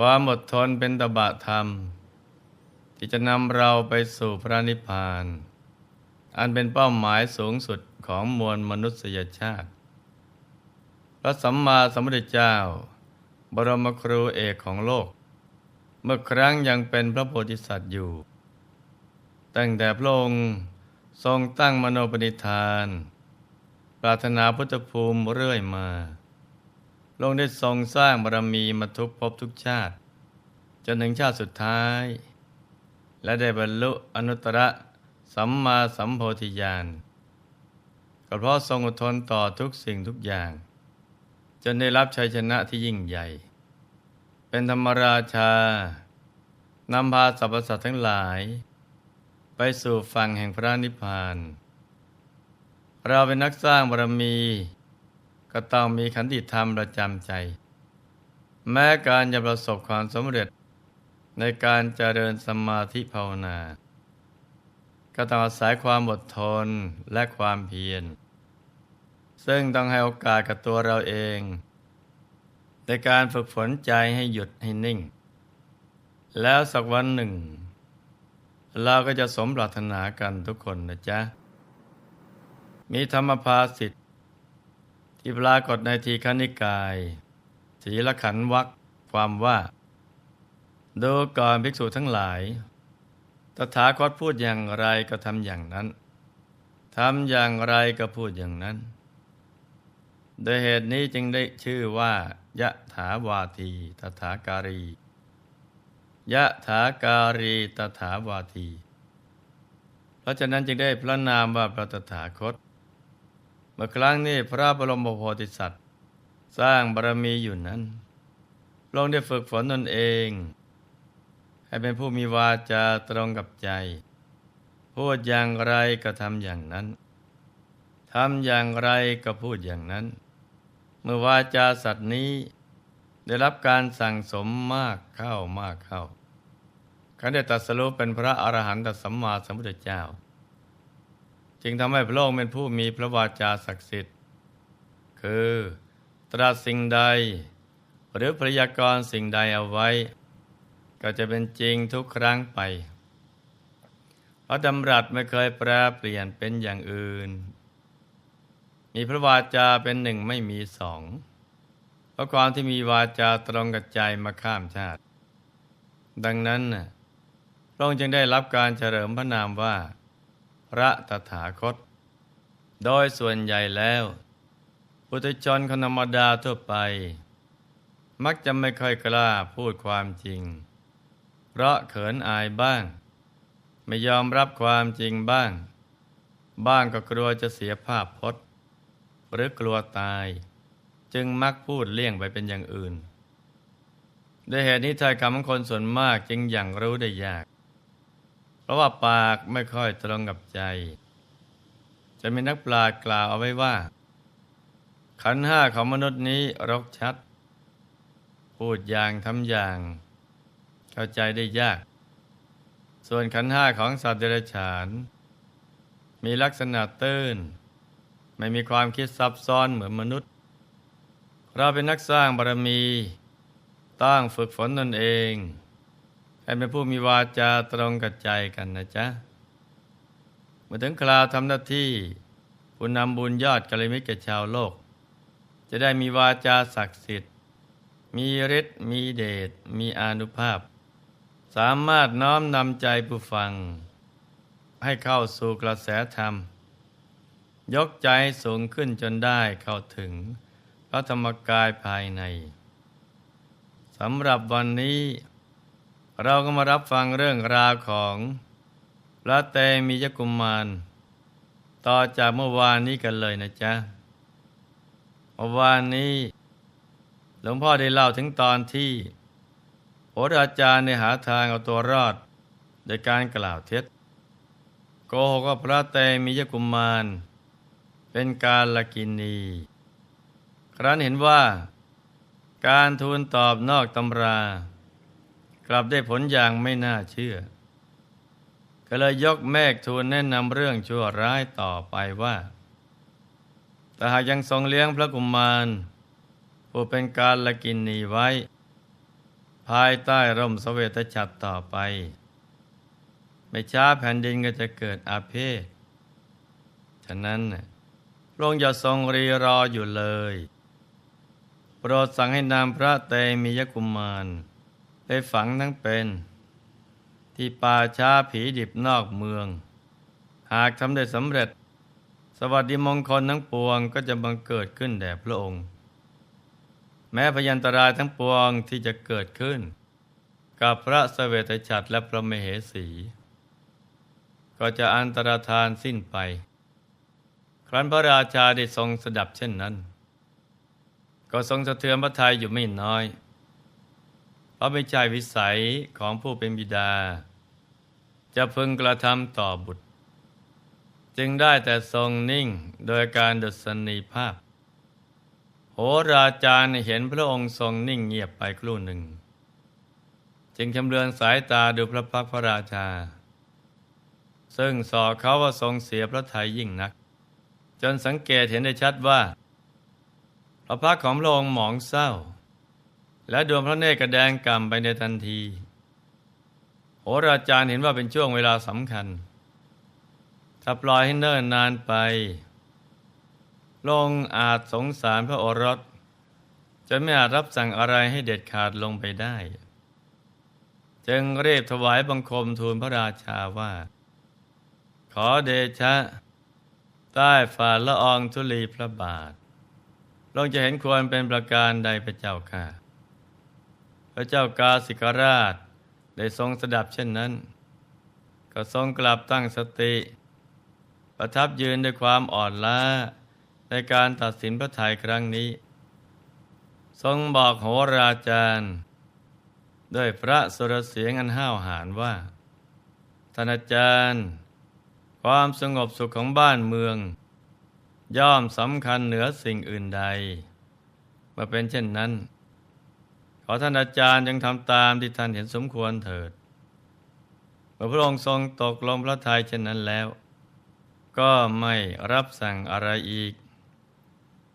ความอดทนเป็นตบะธรรม ที่จะนำเราไปสู่พระนิพพาน อันเป็นเป้าหมายสูงสุดของมวลมนุษยชาติ พระสัมมาสัมพุทธเจ้า บรมครูเอกของโลก เมื่อครั้งยังเป็นพระโพธิสัตว์อยู่ ตั้งแต่พระองค์ทรงตั้งมโนปณิธาน ปรารถนาพุทธภูมิเรื่อยมา ลงได้ทรงสร้างบารมีมาทุกภพทุกชาติ จนถึงชาติสุดท้าย และได้บรรลุอนุตตรสัมมาสัมโพธิญาณก็เพราะทรงอดทนต่อทุกสิ่งทุกอย่าง จนได้รับชัยชนะที่ยิ่งใหญ่ เป็นธรรมราชานำพาสรรพสัตว์ทั้งหลาย ไปสู่ฝั่งแห่งพระนิพพาน เราเป็นนักสร้างบารมี ก็ต้องมีขันติธรรมประจำใจ แม้การจะประสบความสำเร็จในการเจริญสมาธิภาวนา ก็ต้องอาศัยความอดทนและความเพียร ซึ่งต้องให้โอกาสกับตัวเราเอง ในการฝึกฝนใจให้หยุดให้นิ่ง แล้วสักวันหนึ่ง เราก็จะสมปรารถนากันทุกคนนะจ๊ะ มีธรรมภาสิทธิ ที่ปรากฏในทีฆนิกายสีลขันวักความว่าดูก่อนภิกษุทั้งหลาย ตถาคตพูดอย่างไรก็ทำอย่างนั้นทำอย่างไรก็พูดอย่างนั้น โดยเหตุนี้จึงได้ชื่อว่ายะถาวาทีตถาการียะถาการีตถาวาที เพราะฉะนั้นจึงได้พระนามว่าพระตถาคต เมื่อครั้งนี้พระบรมโพธิสัตว์ สร้างบารมีอยู่นั้นลงได้ฝึกฝนตนเอง ให้เป็นผู้มีวาจาตรงกับใจ พูดอย่างไรก็ทำอย่างนั้นทำอย่างไรก็พูดอย่างนั้น เมื่อวาจาสัตว์นี้ได้รับการสั่งสมมากเข้ามากเข้าเขาได้ตัดสรุปเป็นพระอรหันตสัมมาสัมพุทธเจ้า จึงทำให้พระองค์เป็นผู้มีพระวาจาศักดิ์สิทธิ์ คือตรัสสิ่งใด หรือพยากรณ์สิ่งใดเอาไว้ ก็จะเป็นจริงทุกครั้งไป พระดำรัสไม่เคยแปรเปลี่ยนเป็นอย่างอื่น มีพระวาจาเป็นหนึ่งไม่มีสองเพราะความที่มีวาจาตรงกับใจมาข้ามชาติ ดังนั้นพระองค์จึงได้รับการเฉลิมพระนามว่า ระตถาคต โดยส่วนใหญ่แล้วปุถุชนคนธรรมดาทั่วไป มักจะไม่ค่อยกล้าพูดความจริง เพราะเขินอายบ้าง ไม่ยอมรับความจริงบ้าง บ้างก็กลัวจะเสียภาพพจน์ หรือกลัวตาย จึงมักพูดเลี่ยงไปเป็นอย่างอื่นด้วยเหตุนี้ทายคำของคนส่วนมากจึงอย่างรู้ได้ยาก เพราะว่าปากไม่ค่อยตรงกับใจ จะมีนักปรากล่าวเอาไว้ว่า ขันห้าของมนุษย์นี้รกชัด พูดอย่างทำอย่าง เข้าใจได้ยาก ส่วนขันห้าของสัตว์เดรัจฉาน มีลักษณะตื้น ไม่มีความคิดซับซ้อนเหมือนมนุษย์ เราเป็นนักสร้างบารมีต้องฝึกฝนตนเอง ให้เป็นผู้มีวาจาตรงกับใจกันนะจ๊ะเมื่อถึงคราวทำหน้าที่ผู้นำบุญยอดกัลยมิตรแก่ชาวโลก จะได้มีวาจาศักดิ์สิทธิ์ มีฤทธิ์มีเดชมีอนุภาพ สามารถน้อมนำใจผู้ฟัง ให้เข้าสู่กระแสธรรม ยกใจสูงขึ้นจนได้เข้าถึงพระธรรมกายภายในสำหรับวันนี้ เราก็มารับฟังเรื่องราวของพระเตมียกุมมาร ต่อจากเมื่อวานนี้กันเลยนะจ๊ะเมื่อวานนี้ หลวงพ่อได้เล่าถึงตอนที่โหราจารย์ในหาทางเอาตัวรอด โดยการกล่าวเท็จโกหกว่าพระเตมียกุมมาร เป็นการละกินี ครั้นเห็นว่า การทูลตอบนอกตำรา กลับได้ผลอย่างไม่น่าเชื่อ ก็เลยยกแมกทูลแนะนำเรื่องชั่วร้ายต่อไปว่า แต่หากยังทรงเลี้ยงพระกุมารผู้เป็นการละกินนีไว้ ภายใต้ร่มสเวตฉัตรต่อไป ไม่ช้าแผ่นดินก็จะเกิดอาเพศฉะนั้นพระองค์อย่าทรงรีรออยู่เลย โปรดสั่งให้นำพระเตมียกุมาร ไปฝังทั้งเป็น ที่ป่าช้าผีดิบนอกเมือง หากทำได้สำเร็จ สวัสดิมงคลทั้งปวงก็จะบังเกิดขึ้นแด่พระองค์ แม้พยันตรายทั้งปวงที่จะเกิดขึ้น กับพระสเวตฉัตรและพระมเหสี ก็จะอันตรธานสิ้นไป ครั้นพระราชาได้ทรงสดับเช่นนั้น ก็ทรงสะเทือนพระทัยอยู่ไม่น้อย เพราะไม่ใช่วิสัยของผู้เป็นบิดา จะพึงกระทำต่อบุตร จึงได้แต่ทรงนิ่งโดยการดุษณีภาพ โหราจารย์เห็นพระองค์ทรงนิ่งเงียบไปครู่หนึ่ง จึงชำเลืองสายตาดูพระพักพระราชา ซึ่งสอเขาว่าทรงเสียพระทัยยิ่งนัก จนสังเกตเห็นได้ชัดว่า พระพักของพระองค์หมองเศร้า และดวงพระเนตรกระแดงกำไปในทันที โหราจารย์เห็นว่าเป็นช่วงเวลาสำคัญ ถ้าปล่อยให้เนิ่นนานไป ลงอาจสงสารพระโอรสจนไม่อาจรับสั่งอะไรให้เด็ดขาดลงไปได้ จึงเรียบถวายบังคมทูลพระราชาว่า ขอเดชะ ใต้ฝ่าละอองธุลีพระบาทลงจะเห็นควรเป็นประการใดพระเจ้าค่ะ พระเจ้ากาสิกราชได้ทรงสดับเช่นนั้น ก็ทรงกลับตั้งสติ ประทับยืนด้วยความอ่อนล้าในการตัดสินพระทัยครั้งนี้ ทรงบอกโหราจารย์ด้วยพระสุรเสียงอันห้าวหาญว่าท่านอาจารย์ ความสงบสุขของบ้านเมือง ย่อมสำคัญเหนือสิ่งอื่นใดมื่อเป็นเช่นนั้น ขอท่านอาจารย์ยังทำตามที่ท่านเห็นสมควรเถิดเมื่อพระองค์ทรงตกลงพระทัยเช่นนั้นแล้ว ก็ไม่รับสั่งอะไรอีก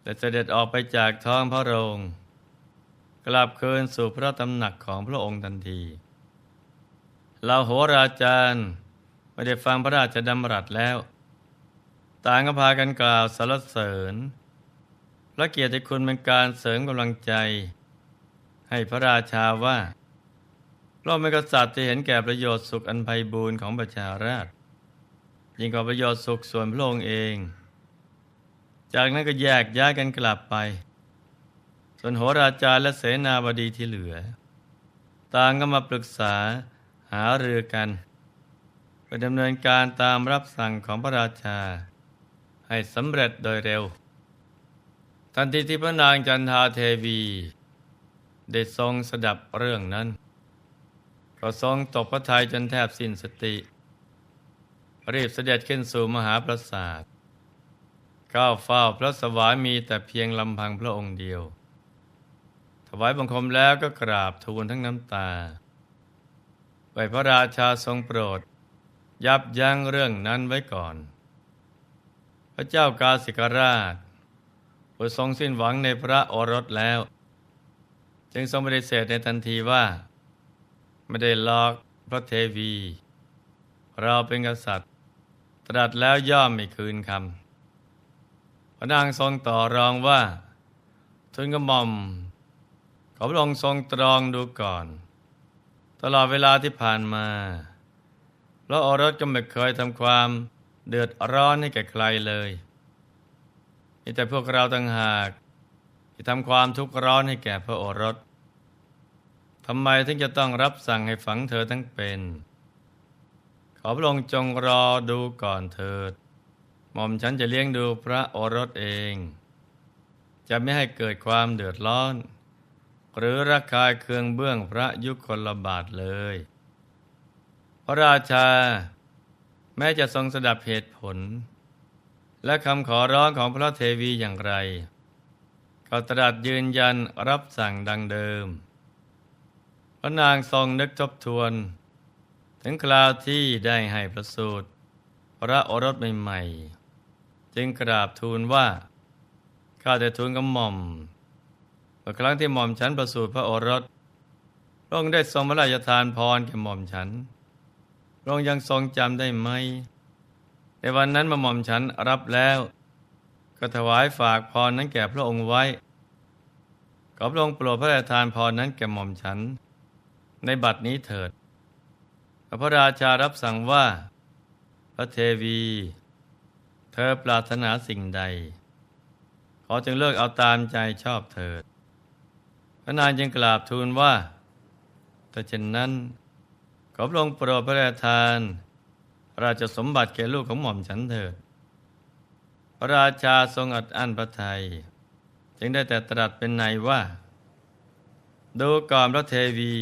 แต่เสด็จออกไปจากท้องพระโรงกลับคืนสู่พระตำหนักของพระองค์ทันทีเราโหราจารย์ไม่ได้ฟังพระราชดำรัสแล้ว ต่างก็พากันกล่าวสรรเสริญ พระเกียรติคุณเป็นการเสริมกำลังใจ ให้พระราชาว่าเราเป็นกษัตริย์ที่เห็นแก่ประโยชน์สุขอันไพบูรณ์ของประชาราษยิ่งกว่าประโยชน์สุขส่วนพระองค์เอง จากนั้นก็แยกย้ายกันกลับไป ส่วนโหราจารและเสนาบดีที่เหลือ ต่างก็มาปรึกษาหาเรือกันเพื่อดำเนินการตามรับสั่งของพระราชา ให้สำเร็จโดยเร็ว ทันทีที่พระนางจันทาเทวี ได้ทรงสดับเรื่องนั้น ก็ทรงตกพระทัยจนแทบสิ้นสติ รีบเสด็จขึ้นสู่มหาปราสาทก้าวเฝ้าพระสวามีแต่เพียงลำพังพระองค์เดียว ถวายบังคมแล้วก็กราบทูลทั้งน้ำตาไปพระราชาทรงโปรด ยับยั้งเรื่องนั้นไว้ก่อน พระเจ้ากาสิกราชผู้ทรงสิ้นหวังในพระโอรสแล้ว จึงทรงปฏิเสธในทันทีว่า ไม่ได้ลอกพระเทวี เราเป็นกษัตริย์ ตรัสแล้วย่อมไม่คืนคำพระนางทรงต่อรองว่าทูลกระหม่อมขอพระองค์ทรงตรองดูก่อน ตลอดเวลาที่ผ่านมาพระโอรสก็ไม่เคยทำความเดือดร้อนให้แก่ใครเลยมีแต่พวกเราต่างหากที่ทำความทุกข์ร้อนให้แก่พระโอรส ทำไมถึงจะต้องรับสั่งให้ฝังเธอทั้งเป็น ขอพระองค์จงรอดูก่อนเถิด หม่อมฉันจะเลี้ยงดูพระโอรสเอง จะไม่ให้เกิดความเดือดร้อน หรือระคายเคืองเบื้องพระยุคลบาทเลย พระราชา แม้จะทรงสดับเหตุผล และคำขอร้องของพระเทวีอย่างไร ก็ตรัสยืนยันรับสั่งดังเดิม ระนางทรงนึกทบทวน ถึงคราวที่ได้ให้ประสูติพระโอรสใหม่ๆ จึงกราบทูลว่า ข้าแต่ทูลกับหม่อมเมื่อครั้งที่หม่อมฉันประสูติพระโอรสพระองค์ได้ทรงพระราชทานพรแก่หม่อมฉันพระองค์ยังทรงจำได้ไหม ในวันนั้นมาหม่อมฉันรับแล้วก็ถวายฝากพรนั้นแก่พระองค์ไว้ขอพระองค์โปรดพระราชทานพรนั้นแก่หม่อมฉัน ในบัดนี้เถิด พระราชารับสั่งว่า พระเทวี เธอปรารถนาสิ่งใด ขอจึงเลือกเอาตามใจชอบเถิด พระนางจึงกราบทูลว่าถ้าเช่นนั้น ขอพระองค์โปรดพระราชทาน ราชสมบัติแก่ลูกของหม่อมฉันเถิด พระราชาทรงอัดอั้นพระทัยจึงได้แต่ตรัสเป็นในว่า ดูก่อนพระเทวี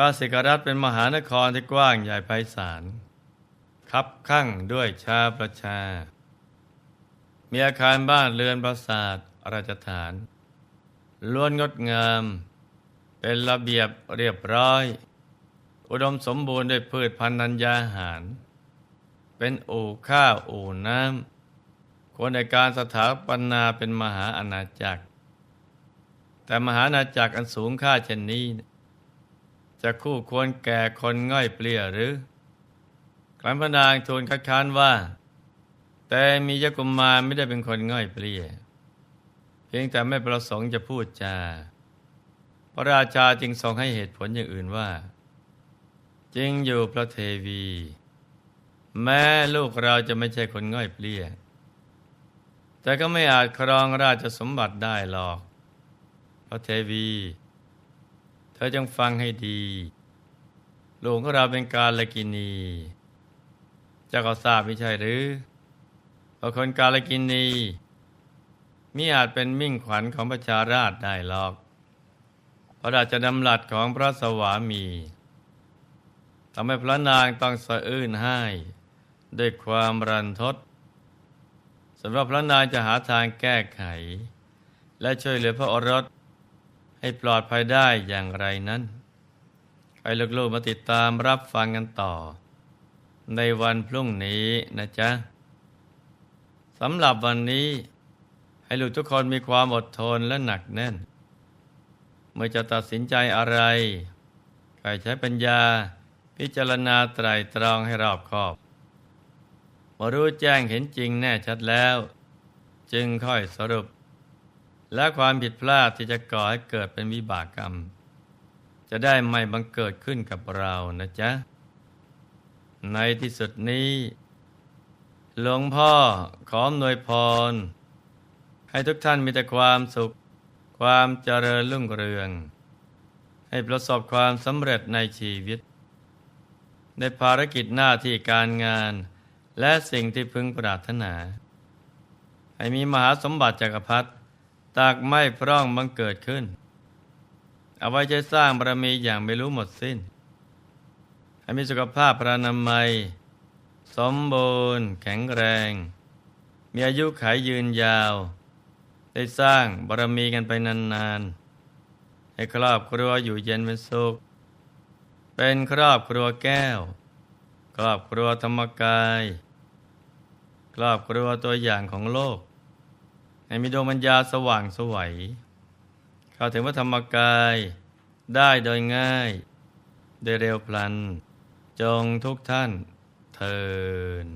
กาสิกรัฐเป็นมหานครที่กว้างใหญ่ไพศาลคับข้างด้วยชาประชา มีอาคารบ้านเรือนปราสาทราชฐานล้วนงดงาม เป็นระเบียบเรียบร้อย อุดมสมบูรณ์ด้วยพืชพันธุ์นัญญาหาร เป็นอู่ข้าวอู่น้ำควรในการสถาปนาเป็นมหาอาณาจักร แต่มหาอาณาจักรอันสูงค่าเช่นนี้ จะคู่ควรแก่คนง่อยเปลี่ยหรือครั้นพระนางทูลคัดค้านว่า แต่มียกุมมารไม่ได้เป็นคนง่อยเปลี่ย เพียงแต่ไม่ประสงค์จะพูดจา พระราชาจึงทรงให้เหตุผลอย่างอื่นว่า จริงอยู่พระเทวี แม้ลูกเราจะไม่ใช่คนง่อยเปลี่ย แต่ก็ไม่อาจครองราชสมบัติได้หรอก พระเทวี เธอจงฟังให้ดี หลูกของเราเป็นกาลกินีเจ้าก็ทราบไม่ใช่หรือว่าคนกาลกินีมิอาจเป็นมิ่งขวัญของประชาราชได้หรอก พระราชดำรัสของพระสวามีทำให้พระนางต้องสะอื้นให้ด้วยความรันทดสำหรับพระนางจะหาทางแก้ไข และช่วยเหลือพระโอรส ให้ปลอดภัยได้อย่างไรนั้น ให้ลูกๆมาติดตามรับฟังกันต่อ ในวันพรุ่งนี้นะจ๊ะสำหรับวันนี้ ให้ลูกทุกคนมีความอดทนและหนักแน่น เมื่อจะตัดสินใจอะไรใครใช้ปัญญาพิจารณาไตรตรองให้รอบคอบมื่อรู้แจ้งเห็นจริงแน่ชัดแล้ว จึงค่อยสรุป และความผิดพลาดที่จะก่อให้เกิดเป็นวิบากกรรม จะได้ไม่บังเกิดขึ้นกับเรานะจ๊ะ ในที่สุดนี้ หลวงพ่อขออำนวยพร ให้ทุกท่านมีแต่ความสุข ความเจริญรุ่งเรือง ให้ประสบความสำเร็จในชีวิต ในภารกิจหน้าที่การงาน และสิ่งที่พึงปรารถนา ให้มีมหาสมบัติจักรพรรดิ ตากไม่พร่องบังเกิดขึ้น เอาไว้ใช้สร้างบารมีอย่างไม่รู้หมดสิ้น ให้มีสุขภาพพระนามัย สมบูรณ์แข็งแรง มีอายุขายยืนยาว ได้สร้างบารมีกันไปนานๆ ให้ครอบครัวอยู่เย็นเป็นสุข เป็นครอบครัวแก้ว ครอบครัวธรรมกาย ครอบครัวตัวอย่างของโลก ให้มีดวงปัญญาสว่างสวัยเข้าถึงพระธรรมกายได้โดยง่าย โดยเร็วพลัน จงทุกท่านเทิน